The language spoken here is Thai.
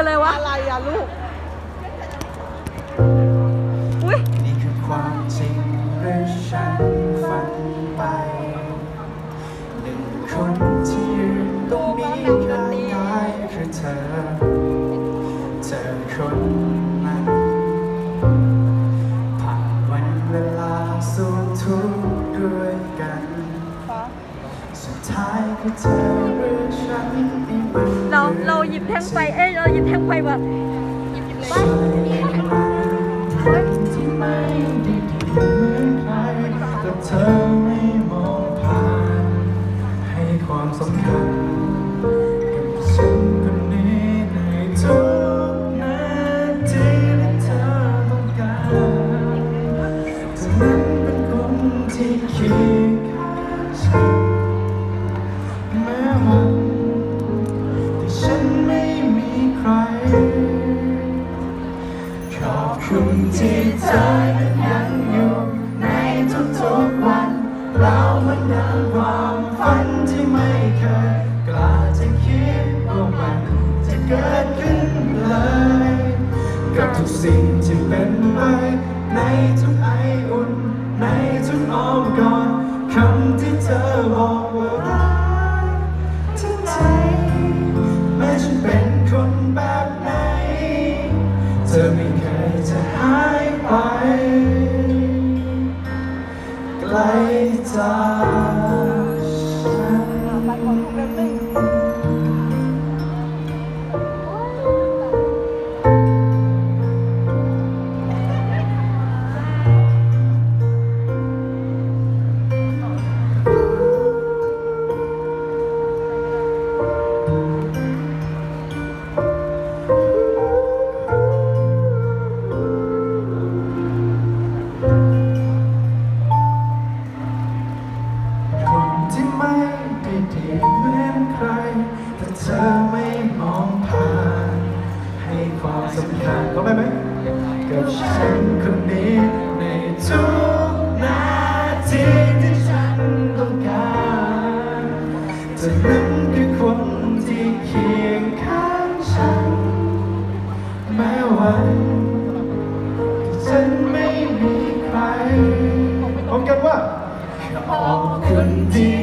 ันเลยวะ อะไรอะลูก อุ้ยนี่คือความจริงหรือฉันฝันไปหนึ่งคนที่ยืนตรงนี้ข้างกายคือเธอ เธอคนนั้นผ่านวันเวลาสู่ทุกข์ด้วยกัน สุดท้ายคือเธอ งไฟเอ้ยเราหยิบแทงไฟว่ะหยิบหยิบเลยช่วยกำลังทำที่ไม่ได้ดีเหมือนใครแต่เธอไม่มองผ่านให้ความสำคัญกับฉันคนนี้ในทุกนาทีที่เธอต้องการเธอนั้นเป็นคนที่คียงข้างฉันแม้วัน ที่เธอนั้นยังอยู่ในทุกๆวัน เรามันดังความฝันที่ไม่เคยกล้าจะคิดว่ามันจะเกิดขึ้นเลย กับทุกสิ่งที่เป็นไปในทุกไออุ่น ในทุกอ้อมกอดคำที่เธอบอกำคัญก็ได้ไหมกับฉันคนนี้ในทุกนาทีที่ฉันต้องการเธอนั้นคือคนที่เคียงข้างฉัน แม้วันที่ฉันไม่มีใครพร้อมกันว่าขอบคุณที่